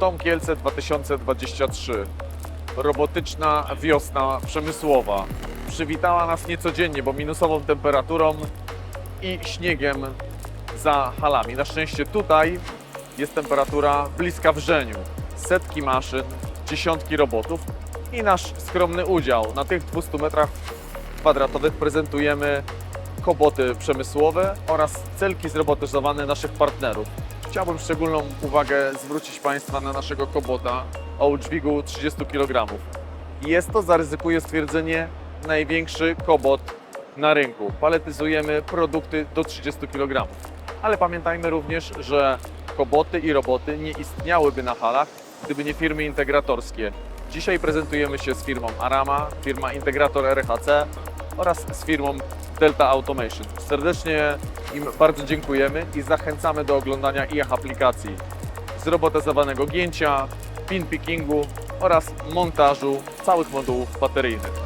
Salon Kielce 2023. Robotyczna wiosna przemysłowa. Przywitała nas niecodziennie, bo minusową temperaturą i śniegiem za halami. Na szczęście tutaj jest temperatura bliska wrzeniu. Setki maszyn, dziesiątki robotów i nasz skromny udział. Na tych 200 metrach kwadratowych prezentujemy koboty przemysłowe oraz celki zrobotyzowane naszych partnerów. Chciałbym szczególną uwagę zwrócić Państwa na naszego kobota o udźwigu 30 kg. Jest to, zaryzykuję stwierdzenie, największy kobot na rynku. Paletyzujemy produkty do 30 kg. Ale pamiętajmy również, że koboty i roboty nie istniałyby na halach, gdyby nie firmy integratorskie. Dzisiaj prezentujemy się z firmą Arama, firma Integrator RHC oraz z firmą Delta Automation. Serdecznie im bardzo dziękujemy i zachęcamy do oglądania ich aplikacji zrobotyzowanego gięcia, pin pickingu oraz montażu całych modułów bateryjnych.